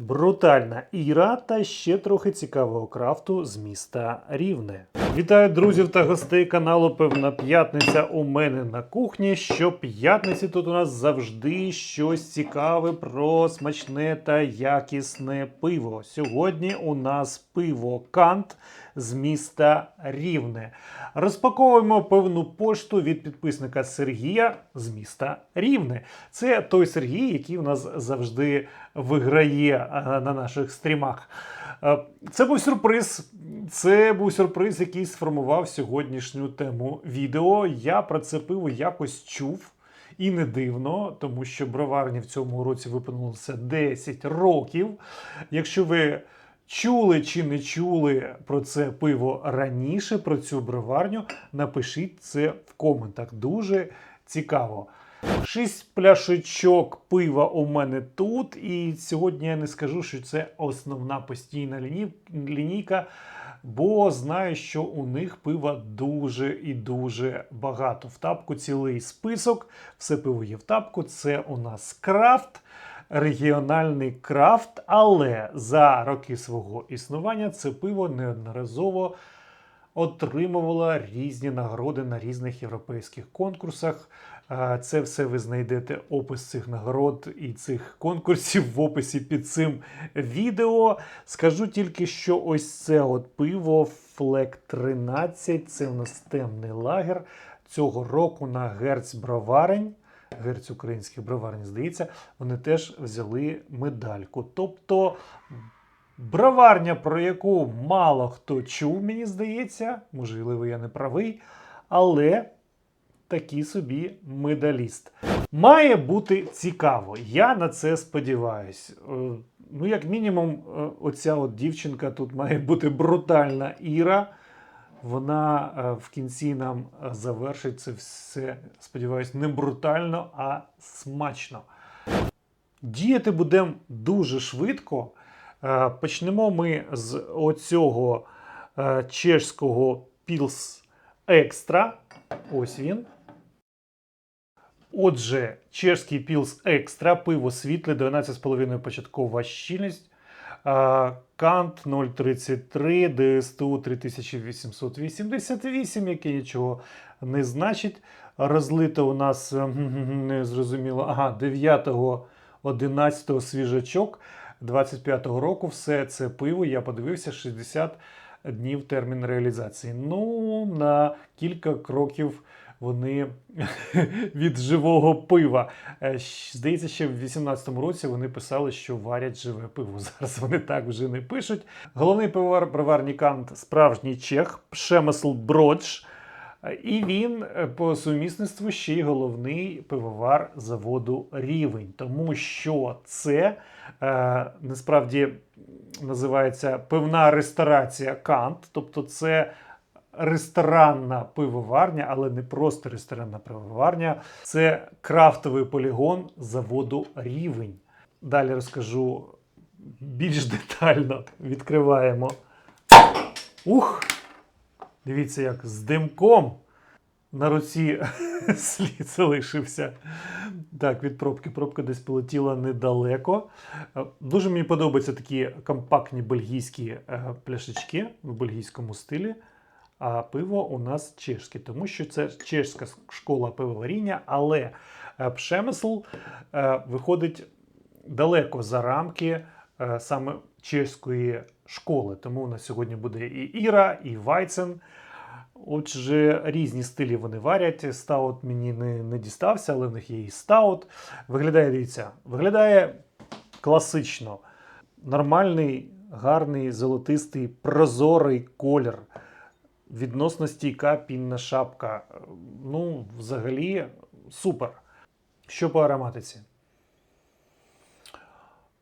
Брутальна Іра та ще трохи цікавого крафту з міста Рівне. Вітаю друзів та гостей каналу Певна П'ятниця у мене на кухні. Щоп'ятниці тут у нас завжди щось цікаве про смачне та якісне пиво. Сьогодні у нас пиво Кант з міста Рівне. Розпаковуємо певну пошту від підписника Сергія з міста Рівне. Це той Сергій, який у нас завжди виграє е, на наших стрімах. Е, Це був сюрприз. Це був сюрприз, який сформував сьогоднішню тему відео. Я про це пиво якось чув. І не дивно, тому що броварні в цьому році виповнилося 10 років. Якщо ви чули чи не чули про це пиво раніше, про цю броварню, напишіть це в коментах. Дуже цікаво. Шість пляшечок пива у мене тут, і сьогодні я не скажу, що це основна постійна лінійка, бо знаю, що у них пива дуже і дуже багато. В тапку цілий список, все пиво є в тапку. Це у нас крафт, регіональний крафт, але за роки свого існування це пиво неодноразово отримувала різні нагороди на різних європейських конкурсах. Це все ви знайдете опис цих нагород і цих конкурсів в описі під цим відео. Скажу тільки, що ось це от пиво Флек 13, це у нас темний лагер. Цього року на Герц Броварень, Герц українських броварень, здається, вони теж взяли медальку. Тобто Броварня, про яку мало хто чув, мені здається, можливо, я не правий, але такий собі медаліст. Має бути цікаво. Я на це сподіваюсь. Е, Ну, як мінімум, е, оця от дівчинка тут має бути брутальна Іра. Вона е, в кінці нам е, завершить це все, сподіваюсь, не брутально, а смачно. Діяти будемо дуже швидко. Е, Почнемо ми з оцього чешського Pils Extra. Ось він. Отже, чешський Pils Extra, пиво світле, 12,5 початкова щільність. Кант 033, ДСТУ 3888, яке нічого не значить. Розлито у нас е, не зрозуміло. Ага, 9 11 свіжачок 25-го року. Все це пиво, я подивився, 60 днів термін реалізації. Ну, на кілька кроків вони від живого пива. Е, Здається, ще в 18-му році вони писали, що варять живе пиво. Зараз вони так вже не пишуть. Головний пивовар броварні Кант справжній чех, Пшемесл Бродж. І він е, по сумісництву ще й головний пивовар заводу Рівень, тому що це е, насправді називається пивна ресторація Кант, тобто це ресторанна пивоварня, але не просто ресторанна пивоварня, це крафтовий полігон заводу Рівень. Далі розкажу більш детально. Відкриваємо. Ух! Дивіться, як з димком на руці слід залишився. Так, від пробки. Пробка десь полетіла недалеко. Дуже мені подобаються такі компактні бельгійські е, пляшечки в бельгійському стилі. А пиво у нас чешське, тому що це чешська школа пивоваріння, але е, Пшемесл е, виходить далеко за рамки е, саме чеської школи. Тому у нас сьогодні буде і Іра, і Вайцен. Отже, різні стилі вони варять. Стаут мені не, не дістався, але в них є і стаут. Виглядає, дивіться, виглядає класично. Нормальний, гарний, золотистий, прозорий колір. Відносно стійка пінна шапка. Ну, взагалі, супер. Що по ароматиці?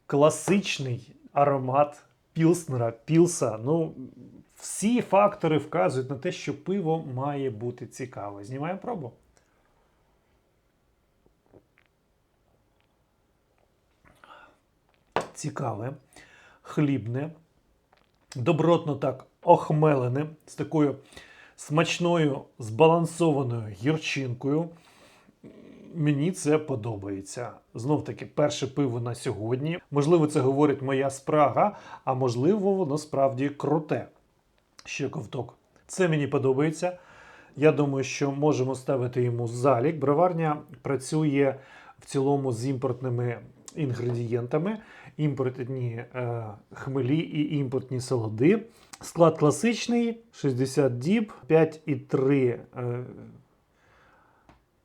Класичний аромат пілснера, пілса. Ну, всі фактори вказують на те, що пиво має бути цікаве. Знімаємо пробу. Цікаве, хлібне, добротно так охмелене, з такою смачною збалансованою гірчинкою. Мені це подобається. Знов таки, перше пиво на сьогодні. Можливо, це говорить моя спрага, а можливо, воно справді круте. Ще ковток. Це мені подобається. Я думаю, що можемо ставити йому залік. Броварня працює в цілому з імпортними інгредієнтами, імпортні е, хмелі і імпортні солоди. Склад класичний: 60 діб, 5,3 е,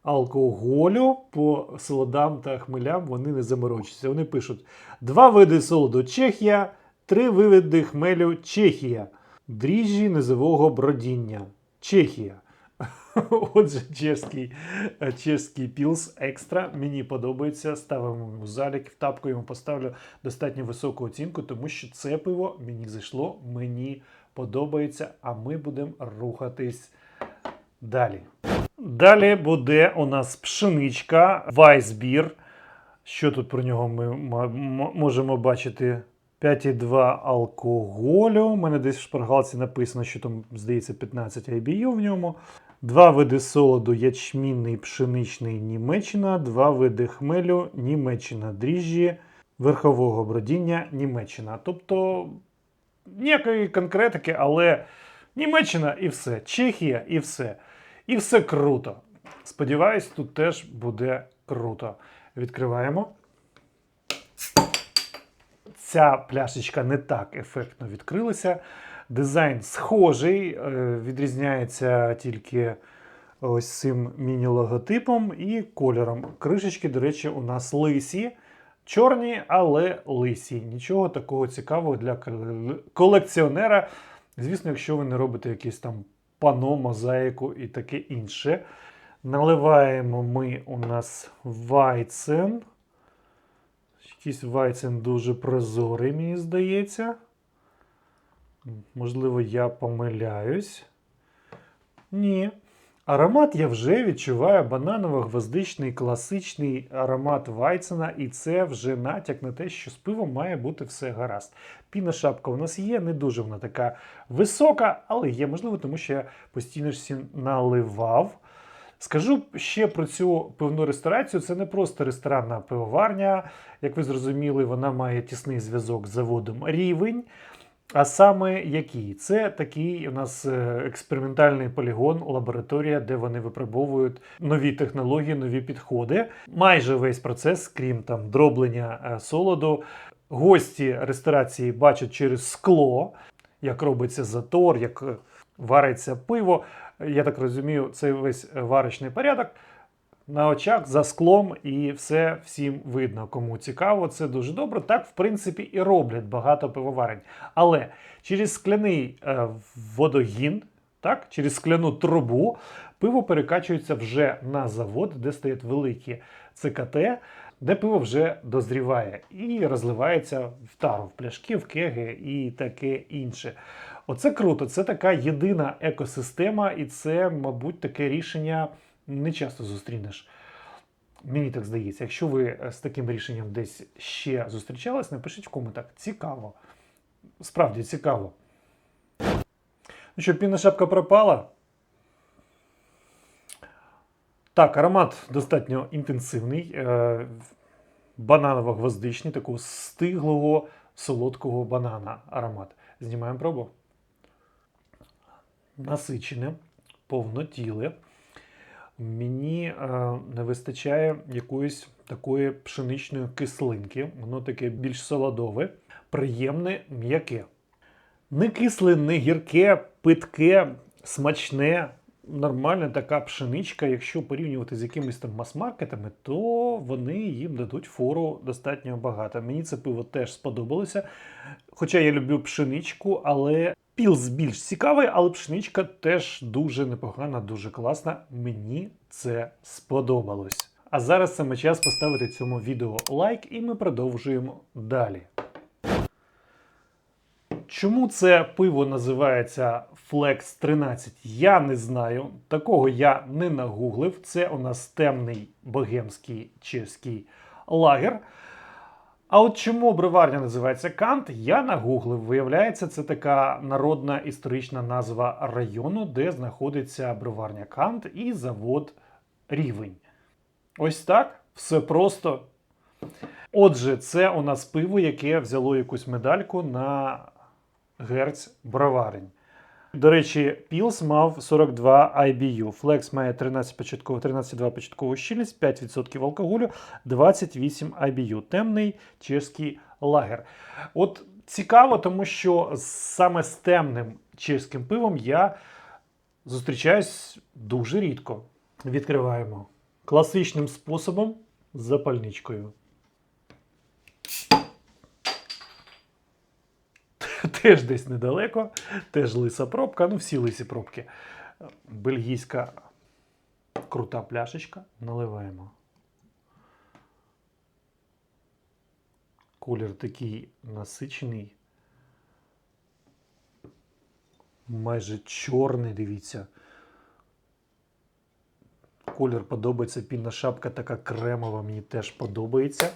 алкоголю. По солодам та хмелям вони не заморочуються. Вони пишуть: два види солоду Чехія, три види хмелю Чехія, дріжджі низового бродіння. Чехія. Отже, чеський, е, чеський пілс екстра мені подобається. Ставимо йому залік, в тапку йому поставлю достатньо високу оцінку, тому що це пиво мені зайшло, мені подобається, а ми будемо рухатись далі. Далі буде у нас пшеничка, вайсбір. Що тут про нього ми можемо бачити? 5,2 алкоголю. У мене десь в шпаргалці написано, що там, здається, 15 IBU в ньому. Два види солоду ячмінний, пшеничний Німеччина, два види хмелю Німеччина, дріжджі верхового бродіння Німеччина. Тобто ніякої конкретики, але Німеччина і все, Чехія і все. І все круто. Сподіваюсь, тут теж буде круто. Відкриваємо. Ця пляшечка не так ефектно відкрилася. Дизайн схожий, е, відрізняється тільки ось цим міні-логотипом і кольором. Кришечки, до речі, у нас лисі. Чорні, але лисі. Нічого такого цікавого для колекціонера. Звісно, якщо ви не робите якісь там пано, мозаїку і таке інше. Наливаємо ми у нас вайцен. Якийсь вайцен дуже прозорий, мені здається. Можливо, я помиляюсь. Ні. Аромат я вже відчуваю бананово-гвоздичний класичний аромат Вайцена, і це вже натяк на те, що з пивом має бути все гаразд. Піна шапка у нас є, не дуже вона така висока, але є, можливо, тому що я постійно всі наливав. Скажу ще про цю пивну ресторацію. Це не просто ресторанна пивоварня. Як ви зрозуміли, вона має тісний зв'язок з заводом рівень. А саме який? Це такий у нас е, експериментальний полігон, лабораторія, де вони випробовують нові технології, нові підходи. Майже весь процес, крім там дроблення е, солоду. Гості ресторації бачать через скло, як робиться затор, як е, вариться пиво. Я так розумію, це весь варочний порядок. На очах за склом, і все всім видно. Кому цікаво, це дуже добре. Так, в принципі, і роблять багато пивоварень. Але через скляний е, водогін, так, через скляну трубу, пиво перекачується вже на завод, де стоять великі ЦКТ, де пиво вже дозріває і розливається в тару, в пляшки, в кеги і таке інше. Оце круто, це така єдина екосистема, і це, мабуть, таке рішення не часто зустрінеш. Мені так здається. Якщо ви з таким рішенням десь ще зустрічались, напишіть в коментах. Цікаво. Справді цікаво. Ну що, пінна шапка пропала. Так, аромат достатньо інтенсивний, е, бананово-гвоздичний, такого стиглого солодкого банана аромат. Знімаємо пробу. Насичене, повнотіле. Мені е, не вистачає якоїсь такої пшеничної кислинки. Воно таке більш солодове, приємне, м'яке. Не кисле, не гірке, питке, смачне. Нормальна така пшеничка, якщо порівнювати з якимись там мас-маркетами, то вони їм дадуть фору достатньо багато. Мені це пиво теж сподобалося. Хоча я люблю пшеничку, але пілс більш цікавий, але пшеничка теж дуже непогана, дуже класна. Мені це сподобалось. А зараз саме час поставити цьому відео лайк, і ми продовжуємо далі. Чому це пиво називається Flex 13? Я не знаю. Такого я не нагуглив. Це у нас темний богемський чеський лагер. А от чому броварня називається Кант, я нагуглив. Виявляється, це така народна історична назва району, де знаходиться броварня Кант і завод Рівень. Ось так, все просто. Отже, це у нас пиво, яке взяло якусь медальку на герць броварень. До речі, Пілс мав 42 IBU. Flex має 13 початково, 13,2 початкову щільність, 5% алкоголю, 28 IBU. Темний чеський лагер. От цікаво, тому що саме з темним чеським пивом я зустрічаюсь дуже рідко. Відкриваємо класичним способом запальничкою. Теж десь недалеко, теж лиса пробка, ну всі лисі пробки. Бельгійська крута пляшечка. Наливаємо. Колір такий насичений. Майже чорний, дивіться. Колір подобається, пінна шапка така кремова, мені теж подобається.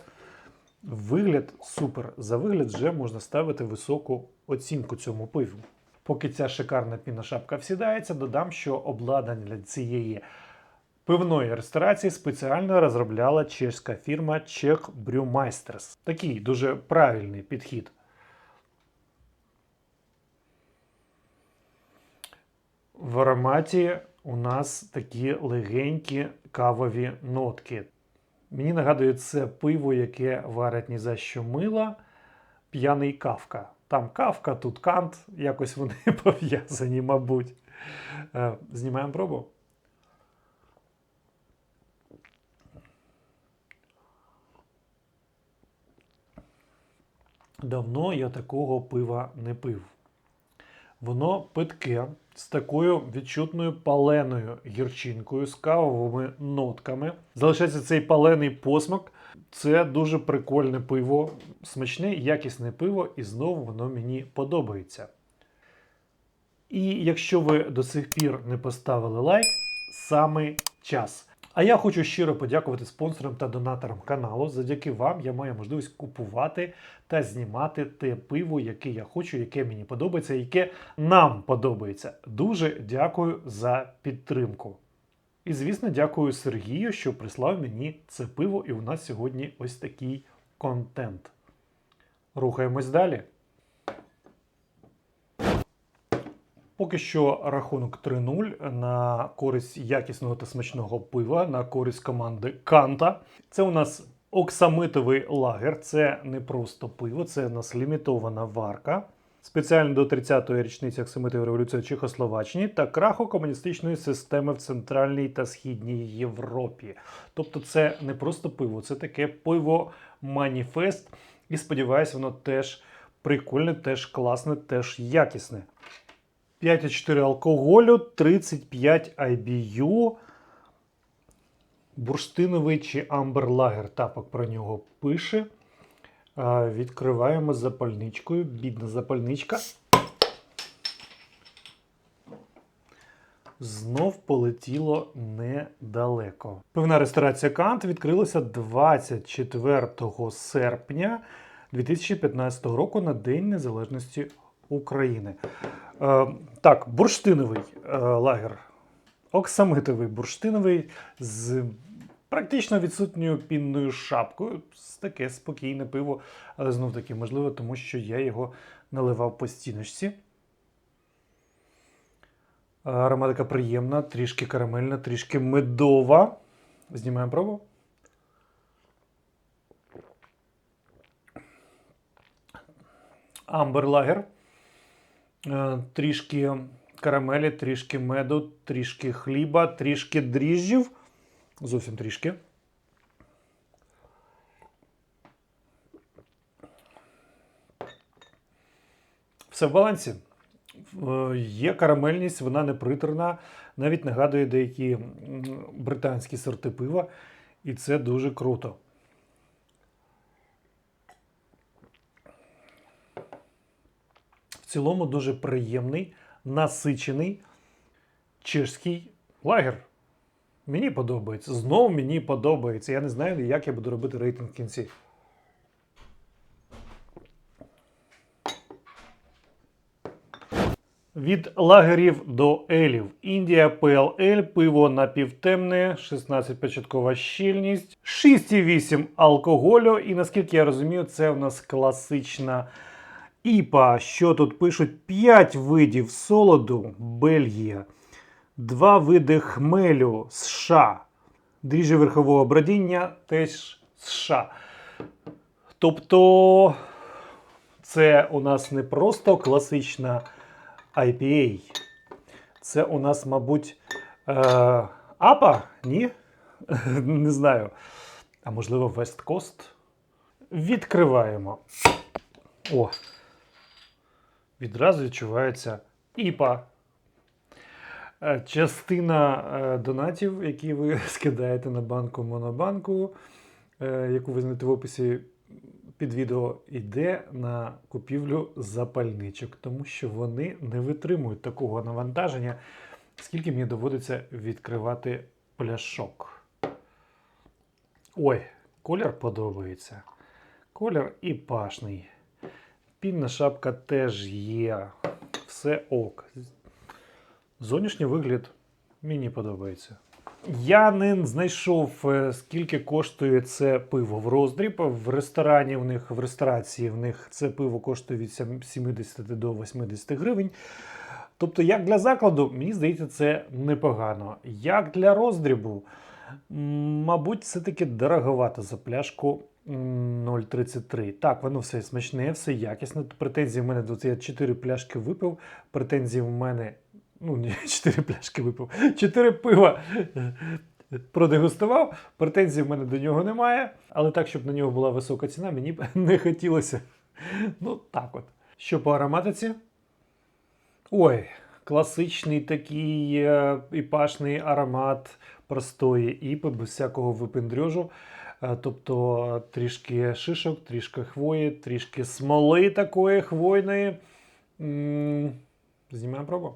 Вигляд супер. За вигляд вже можна ставити високу оцінку цьому пиву. Поки ця шикарна пінна шапка всідається, додам, що обладнання для цієї пивної ресторації спеціально розробляла чеська фірма Czech Brewmeisters. Такий дуже правильний підхід. В ароматі у нас такі легенькі кавові нотки. Мені нагадує це пиво, яке варять ні за що мила, п'яний кавка. Там кавка, тут кант, якось вони пов'язані, мабуть. Е, Знімаємо пробу. Давно я такого пива не пив. Воно питке з такою відчутною паленою гірчинкою, з кавовими нотками. Залишається цей палений посмак. Це дуже прикольне пиво, смачне, якісне пиво, і знову воно мені подобається. І якщо ви до сих пір не поставили лайк, саме час. А я хочу щиро подякувати спонсорам та донаторам каналу. Завдяки вам я маю можливість купувати та знімати те пиво, яке я хочу, яке мені подобається, яке нам подобається. Дуже дякую за підтримку. І, звісно, дякую Сергію, що прислав мені це пиво, і у нас сьогодні ось такий контент. Рухаємось далі. Поки що рахунок 3-0 на користь якісного та смачного пива, на користь команди Канта. Це у нас оксамитовий лагер, це не просто пиво, це у нас лімітована варка. Спеціально до 30-ї річниці оксамитової революції Чехословаччині та краху комуністичної системи в Центральній та Східній Європі. Тобто це не просто пиво, це таке пиво-маніфест. І сподіваюся, воно теж прикольне, теж класне, теж якісне. 5,4 алкоголю, 35 IBU. Бурштиновий чи амберлагер. Тапок про нього пише. Відкриваємо запальничкою. Бідна запальничка. Знов полетіло недалеко. Пивна ресторація Кант відкрилася 24 серпня 2015 року на День Незалежності України. Е, так, бурштиновий е, лагер. Оксамитовий бурштиновий з практично відсутньою пінною шапкою. Таке спокійне пиво, але знов таки можливо, тому що я його наливав по стіночці. Ароматика приємна, трішки карамельна, трішки медова. Знімаємо пробу. Амберлагер. Е, Трішки карамелі, трішки меду, трішки хліба, трішки дріжджів. Зовсім трішки. Все в балансі. Е, Є карамельність, вона не приторна, навіть нагадує деякі британські сорти пива, і це дуже круто. Цілому дуже приємний, насичений чешський лагер. Мені подобається. Знову мені подобається. Я не знаю, як я буду робити рейтинг в кінці. Від лагерів до елів. Індія PLL, пиво напівтемне, 16 початкова щільність, 6,8 алкоголю. І наскільки я розумію, це в нас класична ІПА. Що тут пишуть? 5 видів солоду Бельгія, 2 види хмелю США, дріжджі верхового бродіння теж США. Тобто це у нас не просто класична IPA. Це у нас, мабуть, е, АПА? Ні? Не знаю. А можливо, Coast? Відкриваємо. О. Відразу відчувається ІПА. Е, Частина е, донатів, які ви скидаєте на банку Монобанку, е, яку ви знайдете в описі під відео, йде на купівлю запальничок, тому що вони не витримують такого навантаження, скільки мені доводиться відкривати пляшок. Ой, колір подобається. Колір і пашний. Пінна шапка теж є. Все ок. Зовнішній вигляд мені подобається. Я не знайшов, е, скільки коштує це пиво в роздріб. В ресторані в них, в ресторації в них це пиво коштує від 70 до 80 гривень. Тобто, як для закладу, мені здається, це непогано. Як для роздрібу, мабуть, все-таки дороговато за пляшку 0,33. Так, воно все смачне, все якісне. Претензії в мене до я 4 пляшки випив. Претензії в мене. Ну, ні, 4 пляшки випив. 4 пива продегустував. Претензій в мене до нього немає. Але так, щоб на нього була висока ціна, мені б не хотілося. Ну, так от. Що по ароматиці? Ой, класичний такий е, іпашний аромат простої іпи, без всякого випендрежу. Е, Тобто трішки шишок, трішки хвої, трішки смоли такої хвойної. Знімаємо пробу.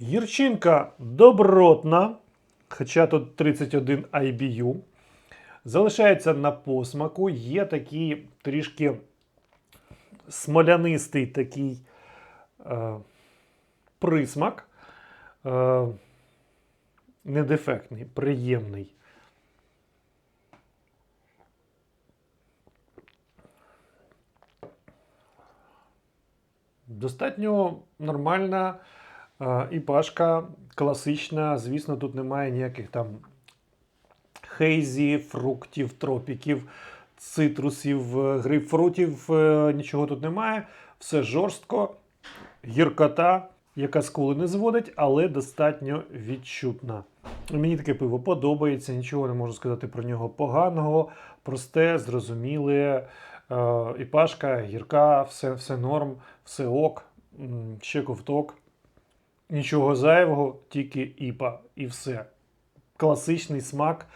Гірчинка добротна, хоча тут 31 IBU. Залишається на посмаку. Є такий трішки смолянистий такий присмак. Е, недефектний, приємний. Достатньо нормальна е, і пашка класична. Звісно, тут немає ніяких там хейзі, фруктів, тропіків, цитрусів, е, грейпфрутів. е, Нічого тут немає. Все жорстко, гіркота, яка скули не зводить, але достатньо відчутна. Мені таке пиво подобається, нічого не можу сказати про нього поганого. Просте, зрозуміле. Е, і пашка, гірка, все, все норм, все ок, ще ковток. Нічого зайвого, тільки іпа і все. Класичний смак.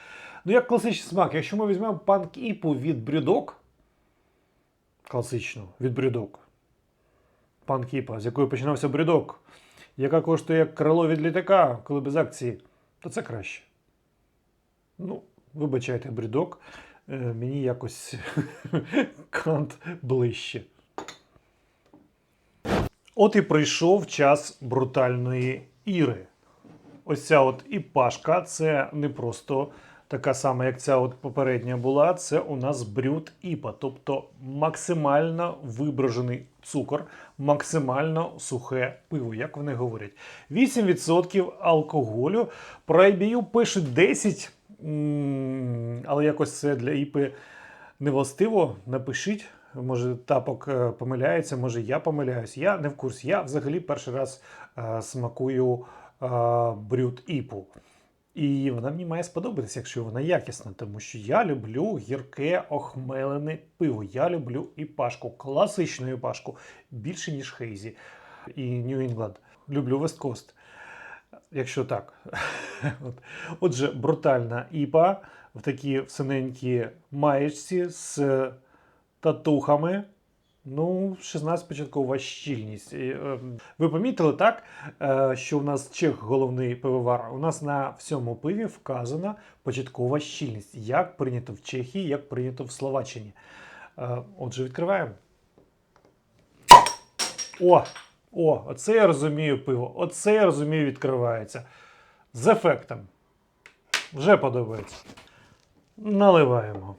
Ну, як класичний смак, якщо ми візьмемо панк іпу від брюдок, класичну, від брюдок, панк іпа, з якої починався брюдок, яка коштує як крило від літака, коли без акції, то це краще. Ну, вибачайте, брюдок. Е, мені якось кант ближче. От і прийшов час брутальної іри. Ось ця от пашка, це не просто така сама, як ця от попередня була. Це у нас брют іпа, тобто максимально вибражений цукор, максимально сухе пиво, як вони говорять. 8% алкоголю. Про IBU пишуть 10, але якось це для іпи не властиво. Напишіть. Може, тапок е, помиляється, може я помиляюсь. Я не в курсі. Я взагалі перший раз е, смакую е, брют іпу. І вона мені має сподобатися, якщо вона якісна, тому що я люблю гірке охмелене пиво. Я люблю і пашку, класичну пашку, більше, ніж Хейзі і England. Люблю West Coast. Якщо так. От. Отже, брутальна іпа в такій синенькій маєчці з татухами. Ну, 16 початкова щільність. Е, Ви помітили так, е, що у нас чех головний пивовар. У нас на всьому пиві вказана початкова щільність, як прийнято в Чехії, як прийнято в Словаччині. Е, Отже, відкриваємо. О! О, оце я розумію пиво. Оце я розумію, відкривається. З ефектом. Вже подобається. Наливаємо.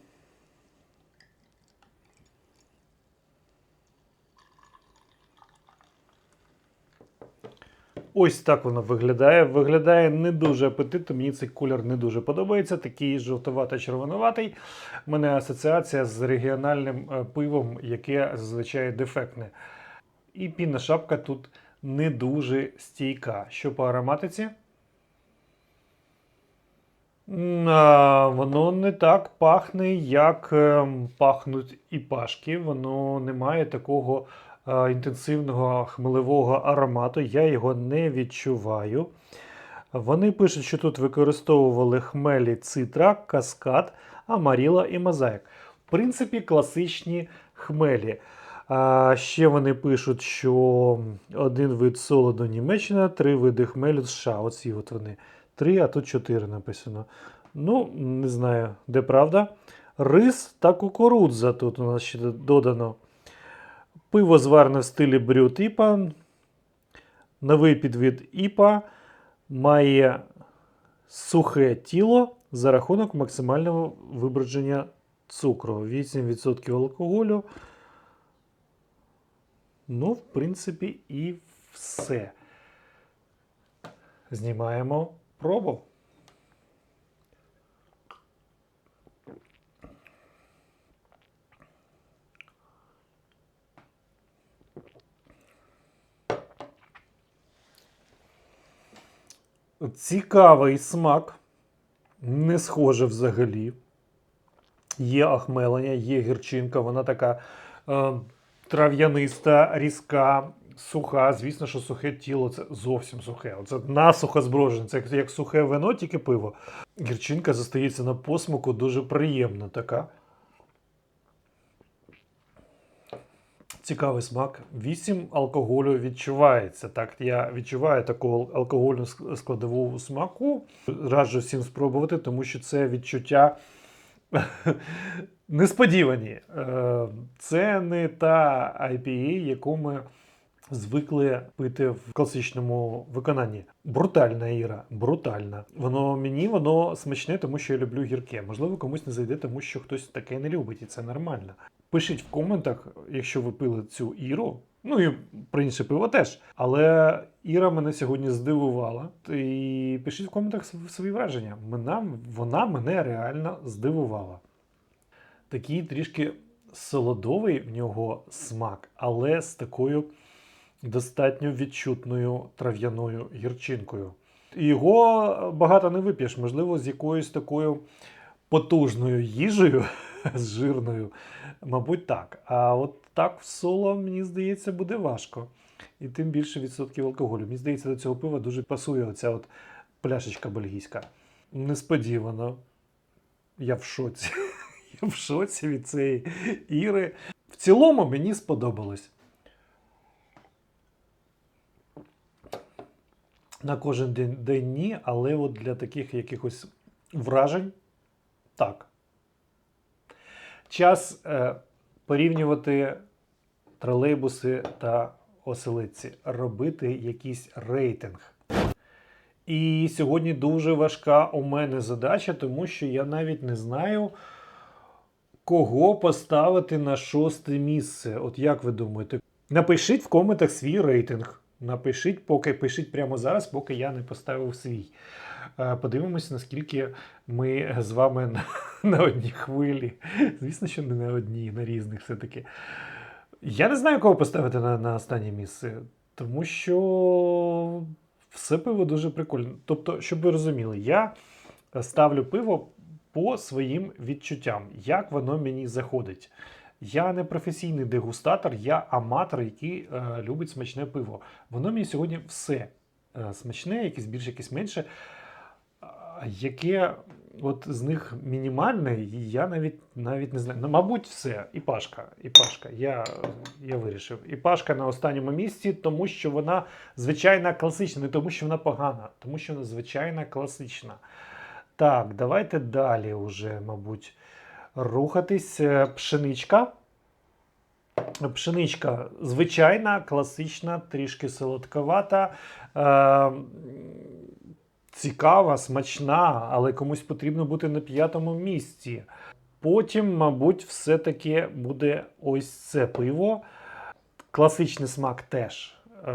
Ось так воно виглядає. Виглядає не дуже апетитно. Мені цей колір не дуже подобається. Такий жовтовато-червонуватий. У мене асоціація з регіональним е, пивом, яке зазвичай дефектне. І пінна шапка тут не дуже стійка. Що по ароматиці? Воно не так пахне, як ем, пахнуть і пашки. Воно не має такого інтенсивного хмелевого аромату. Я його не відчуваю. Вони пишуть, що тут використовували хмелі цитра, каскад, амаріла і мозаїк. В принципі, класичні хмелі. А ще вони пишуть, що один вид солоду Німеччина, три види хмелю США. Оці от вони. Три, а тут чотири написано. Ну, не знаю, де правда. Рис та кукурудза тут у нас ще додано. Пиво зварне в стилі брют іпа. Новий підвид іпа має сухе тіло за рахунок максимального вибродження цукру. 8% алкоголю. Ну, в принципі, і все. Знімаємо пробу. Цікавий смак, не схоже взагалі. Є охмелення, є гірчинка, вона така е, трав'яниста, різка, суха. Звісно, що сухе тіло це зовсім сухе. Це насухо зброжене, це як, як сухе вино, тільки пиво. Гірчинка зостається на посмаку, дуже приємна така. Цікавий смак. 8 алкоголю відчувається. Так, я відчуваю таку алкогольну складову смаку. Раджу всім спробувати, тому що це відчуття несподівані. Це не та IPA, яку ми звикли пити в класичному виконанні. Брутальна Іра, брутальна. Воно мені воно смачне, тому що я люблю гірке. Можливо, комусь не зайде, тому що хтось таке не любить, і це нормально. Пишіть в коментах, якщо ви пили цю Іру. Ну і про інше пиво теж. Але Іра мене сьогодні здивувала. І пишіть в коментах свої враження. Вона мене реально здивувала. Такий трішки солодовий в нього смак, але з такою достатньо відчутною трав'яною гірчинкою. Його багато не вип'єш, можливо, з якоюсь такою потужною їжею, з жирною, мабуть, так. А от так в соло, мені здається, буде важко. І тим більше відсотків алкоголю. Мені здається, до цього пива дуже пасує оця от пляшечка бельгійська. Несподівано. Я в шоці. Я в шоці від цієї Іри. В цілому мені сподобалось. На кожен день, день ні, але от для таких якихось вражень так. Час е, порівнювати тролейбуси та оселиці, робити якийсь рейтинг. І сьогодні дуже важка у мене задача, тому що я навіть не знаю, кого поставити на шосте місце. От як ви думаєте? Напишіть в коментах свій рейтинг. Напишіть, поки пишіть прямо зараз, поки я не поставив свій. Е, Подивимось, наскільки ми з вами на, на одній хвилі. Звісно, що не на одній, на різних все-таки. Я не знаю, кого поставити на, на останнє місце, тому що все пиво дуже прикольне. Тобто, щоб ви розуміли, я ставлю пиво по своїм відчуттям, як воно мені заходить. Я не професійний дегустатор, я аматор, який е, любить смачне пиво. Воно мені сьогодні все е, смачне, якесь більше, якесь менше, а, яке от з них мінімальне, і я навіть навіть не знаю. Ну, мабуть, все. І Пашка. І Пашка. Я, я вирішив. І Пашка на останньому місці, тому що вона звичайна класична, не тому, що вона погана, тому що вона звичайна класична. Так, давайте далі вже, мабуть, рухатись. Е, Пшеничка. Пшеничка звичайна, класична, трішки солодковата, е, цікава, смачна, але комусь потрібно бути на п'ятому місці. Потім, мабуть, все-таки буде ось це пиво. Класичний смак теж. Е,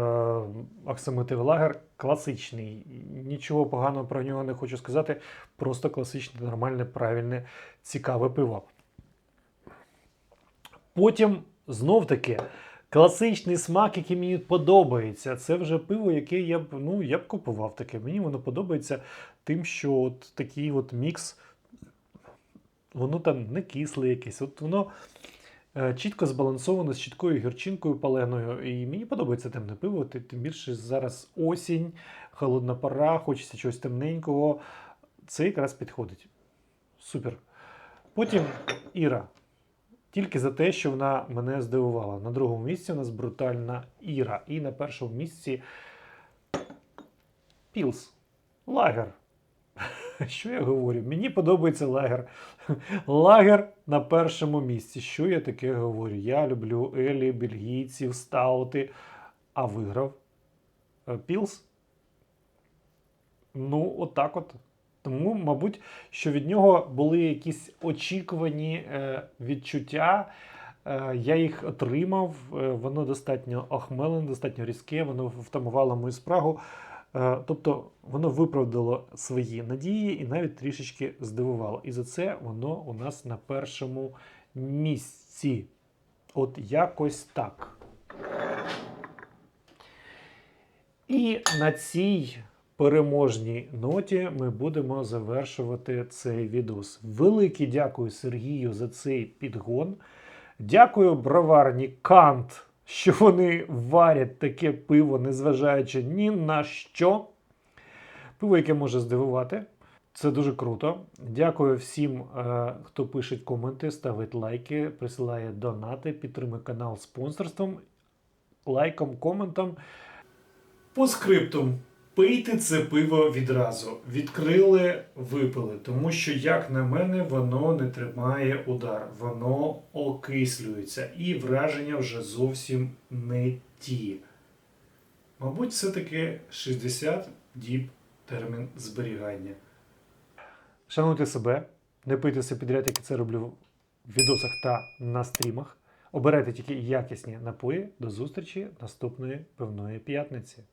Оксамитовий лагер класичний. Нічого поганого про нього не хочу сказати. Просто класичне, нормальне, правильне, цікаве пиво. Потім знов таки класичний смак, який мені подобається. Це вже пиво, яке я б ну, я б купував таке. Мені воно подобається тим, що от такий от мікс, воно там не кисле якесь. От воно чітко збалансовано з чіткою гірчинкою паленою. І мені подобається темне пиво, тим більше зараз осінь, холодна пора, хочеться чогось темненького. Це якраз підходить. Супер. Потім Іра. Тільки за те, що вона мене здивувала. На другому місці у нас брутальна Іра. І на першому місці Пілс. Лагер. Що я говорю? Мені подобається лагер. Лагер на першому місці. Що я таке говорю? Я люблю Елі, бельгійців, стаути. А виграв е, Пілс. Ну, отак от. Тому, мабуть, що від нього були якісь очікувані е, відчуття. Е, я їх отримав. Е, воно достатньо охмелене, достатньо різке, воно втамувало мою спрагу. Е, тобто воно виправдало свої надії і навіть трішечки здивувало. І за це воно у нас на першому місці. От якось так. І на цій переможній ноті ми будемо завершувати цей відос. Велике дякую Сергію за цей підгон. Дякую броварні Кант, що вони варять таке пиво, незважаючи ні на що. Пиво, яке може здивувати. Це дуже круто. Дякую всім, е, хто пише коменти, ставить лайки, присилає донати, підтримує канал спонсорством, лайком, коментом. По скриптум. Пийте це пиво відразу. Відкрили, випили. Тому що, як на мене, воно не тримає удар, воно окислюється. І враження вже зовсім не ті. Мабуть, все-таки 60 діб термін зберігання. Шануйте себе, не пийте все підряд, як це роблю в відосах та на стрімах. Обирайте тільки якісні напої. До зустрічі наступної пивної п'ятниці.